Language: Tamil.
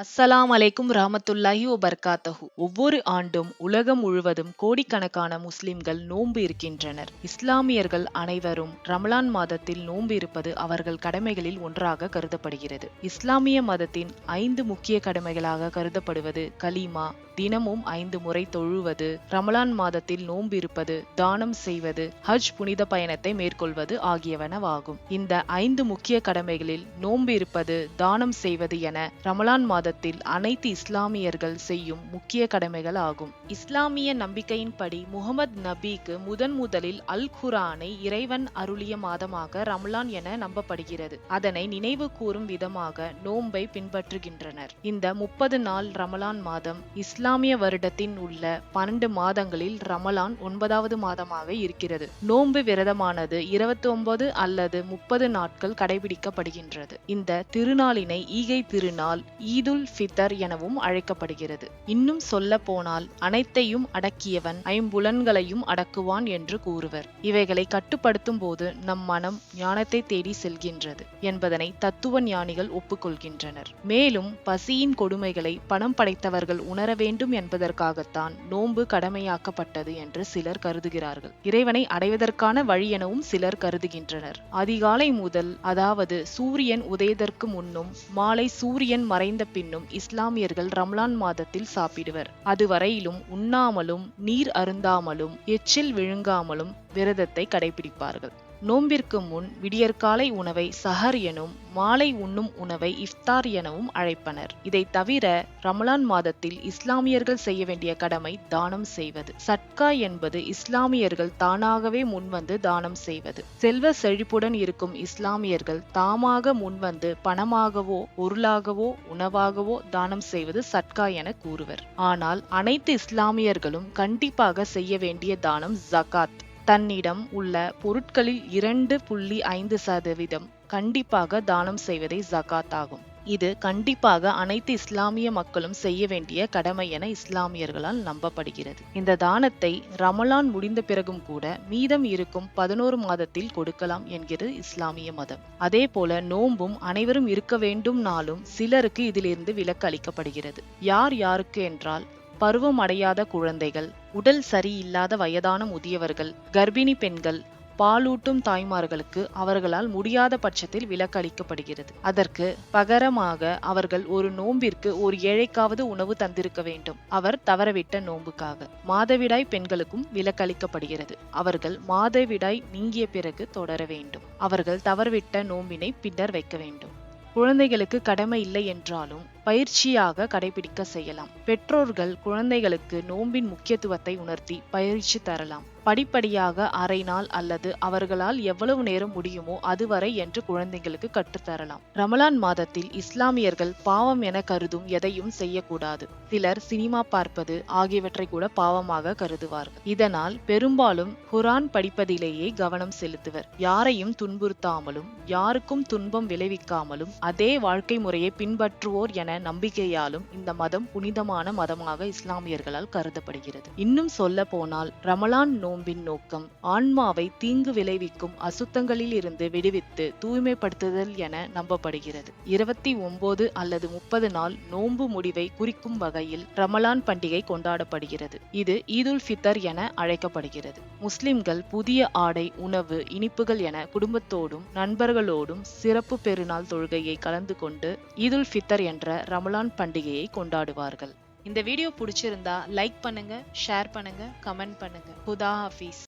அஸ்ஸலாம் அலைக்கும் ரஹமத்துல்லாஹி ஒபர்காத்தஹு ஒவ்வொரு ஆண்டும் உலகம் முழுவதும் கோடிக்கணக்கான முஸ்லிம்கள் நோன்பு இருக்கின்றனர். இஸ்லாமியர்கள் அனைவரும் ரமலான் மாதத்தில் நோன்பு இருப்பது அவர்கள் கடமைகளில் ஒன்றாக கருதப்படுகிறது. இஸ்லாமிய மதத்தின் ஐந்து முக்கிய கடமைகளாக கருதப்படுவது கலீமா தினமும் ஐந்து முறை தொழுவது ரமலான் மாதத்தில் நோன்பு இருப்பது தானம் செய்வது ஹஜ் புனித பயணத்தை மேற்கொள்வது ஆகியவனவாகும் இந்த ஐந்து முக்கிய கடமைகளில் நோன்பு இருப்பது தானம் செய்வது என ரமலான் மாத மாதத்தில் அனைத்து இஸ்லாமியர்கள் செய்யும் முக்கிய கடமைகள் ஆகும். இஸ்லாமிய நம்பிக்கையின்படி முகமது நபிக்கு முதன் முதலில் அல் குரானை இறைவன் அருளிய மாதமாக ரமலான் என நம்பப்படுகிறது. அதனை நினைவு கூறும் விதமாக நோன்பை பின்பற்றுகின்றனர். இந்த முப்பது நாள் ரமலான் மாதம் இஸ்லாமிய வருடத்தின் உள்ள பன்னெண்டு மாதங்களில் ரமலான் ஒன்பதாவது மாதமாக இருக்கிறது. நோன்பு விரதமானது இருபத்தி ஒன்பது அல்லது முப்பது நாட்கள் கடைபிடிக்கப்படுகின்றது. இந்த திருநாளினை ஈகை திருநாள் ஈதுல் ஃபிதர் எனவும் அழைக்கப்படுகிறது. இன்னும் சொல்ல போனால் அனைத்தையும் அடக்கியவன் ஐம்புலன்களையும் அடக்குவான் என்று கூறுவர். இவைகளை கட்டுப்படுத்தும் போது நம் மனம் ஞானத்தை தேடி செல்கின்றது என்பதனை தத்துவ ஞானிகள் ஒப்புக்கொள்கின்றனர். மேலும் பசியின் கொடுமைகளை பணம் படைத்தவர்கள் உணர வேண்டும் என்பதற்காகத்தான் நோன்பு கடமையாக்கப்பட்டது என்று சிலர் கருதுகிறார்கள். இறைவனை அடைவதற்கான வழி எனவும் சிலர் கருதுகின்றனர். அதிகாலை முதல் அதாவது சூரியன் உதயதற்கு முன்னும் மாலை சூரியன் மறைந்த பின்னும் இஸ்லாமியர்கள் ரம்லான் மாதத்தில் சாப்பிடுவர். அதுவரையிலும் உண்ணாமலும் நீர் அருந்தாமலும் எச்சில் விழுங்காமலும் விரதத்தை கடைபிடிப்பார்கள். நோன்பிற்கு முன் விடியற்காலை உணவை சஹர் எனும் மாலை உண்ணும் உணவை இஃப்தார் எனவும் அழைப்பனர். இதை தவிர ரமலான் மாதத்தில் இஸ்லாமியர்கள் செய்ய வேண்டிய கடமை தானம் செய்வது. சட்கா என்பது இஸ்லாமியர்கள் தானாகவே முன்வந்து தானம் செய்வது. செல்வ செழிப்புடன் இருக்கும் இஸ்லாமியர்கள் தாமாக முன்வந்து பணமாகவோ பொருளாகவோ உணவாகவோ தானம் செய்வது சட்கா என கூறுவர். ஆனால் அனைத்து இஸ்லாமியர்களும் கண்டிப்பாக செய்ய வேண்டிய தானம் ஜகாத் தன்னிடம் உள்ள பொருட்களில் இரண்டு புள்ளி ஐந்து சதவீதம் கண்டிப்பாக தானம் செய்வதே ஜகாத் ஆகும். இது கண்டிப்பாக அனைத்து இஸ்லாமிய மக்களும் செய்ய வேண்டிய கடமை என இஸ்லாமியர்களால் நம்பப்படுகிறது. இந்த தானத்தை ரமலான் முடிந்த பிறகும் கூட மீதம் இருக்கும் பதினோரு மாதத்தில் கொடுக்கலாம் என்கிறது இஸ்லாமிய மதம். அதே போல நோன்பும் அனைவரும் இருக்க வேண்டும் நாளும் சிலருக்கு இதிலிருந்து விலக்கு அளிக்கப்படுகிறது. யார் யாருக்கு என்றால் பருவம் அடையாத குழந்தைகள் உடல் சரியில்லாத வயதான முதியவர்கள் கர்ப்பிணி பெண்கள் பாலூட்டும் தாய்மார்களுக்கு அவர்களால் முடியாத பட்சத்தில் விலக்கு அளிக்கப்படுகிறது அதற்கு பகரமாக அவர்கள் ஒரு நோம்பிற்கு ஒரு ஏழைக்காவது உணவு தந்திருக்க வேண்டும். அவர் தவறவிட்ட நோன்புக்காக. மாதவிடாய் பெண்களுக்கும் விலக்களிக்கப்படுகிறது. அவர்கள் மாதவிடாய் நீங்கிய பிறகு தொடர வேண்டும். அவர்கள் தவறவிட்ட நோம்பினை பின்னர் வைக்க வேண்டும். குழந்தைகளுக்கு கடமை இல்லை என்றாலும் பயிற்சியாக கடைபிடிக்க செய்யலாம். பெற்றோர்கள் குழந்தைகளுக்கு நோன்பின் முக்கியத்துவத்தை உணர்த்தி பயிற்சி தரலாம். படிப்படியாக அரை நாள் அல்லது அவர்களால் எவ்வளவு நேரம் முடியுமோ அதுவரை என்று குழந்தைகளுக்கு கற்றுத்தரலாம் ரமலான் மாதத்தில் இஸ்லாமியர்கள் பாவம் என கருதும் எதையும் செய்யக்கூடாது. சிலர் சினிமா பார்ப்பது ஆகியவற்றை கூட பாவமாக கருதுவார்கள். இதனால் பெரும்பாலும் குரான் படிப்பதிலேயே கவனம் செலுத்துவர். யாரையும் துன்புறுத்தாமலும் யாருக்கும் துன்பம் விளைவிக்காமலும் அதே வாழ்க்கை முறையை பின்பற்றுவோர் என நம்பிக்கையாலும் இந்த மதம் புனிதமான மதமாக இஸ்லாமியர்களால் கருதப்படுகிறது. இன்னும் சொல்ல போனால் ரமலான் நோம்பின் நோக்கம் ஆன்மாவை தீங்கு விளைவிக்கும் அசுத்தங்களில் இருந்து விடுவித்து தூய்மைப்படுத்துதல் என நம்பப்படுகிறது. இருபத்தி ஒன்பது அல்லது முப்பது நாள் நோன்பு முடிவை குறிக்கும் வகையில் ரமலான் பண்டிகை கொண்டாடப்படுகிறது. இது ஈதுல் ஃபித்தர் என அழைக்கப்படுகிறது. முஸ்லிம்கள் புதிய ஆடை உணவு இனிப்புகள் என குடும்பத்தோடும் நண்பர்களோடும் சிறப்பு பெருநாள் தொழுகையை கலந்து கொண்டு ஈதுல் ஃபித்தர் என்ற ரமலான் பண்டிகையை கொண்டாடுவார்கள். இந்த வீடியோ பிடிச்சிருந்தா லைக் பண்ணுங்க ஷேர் பண்ணுங்க கமெண்ட் பண்ணுங்க. ஹுதா ஹாஃபீஸ்.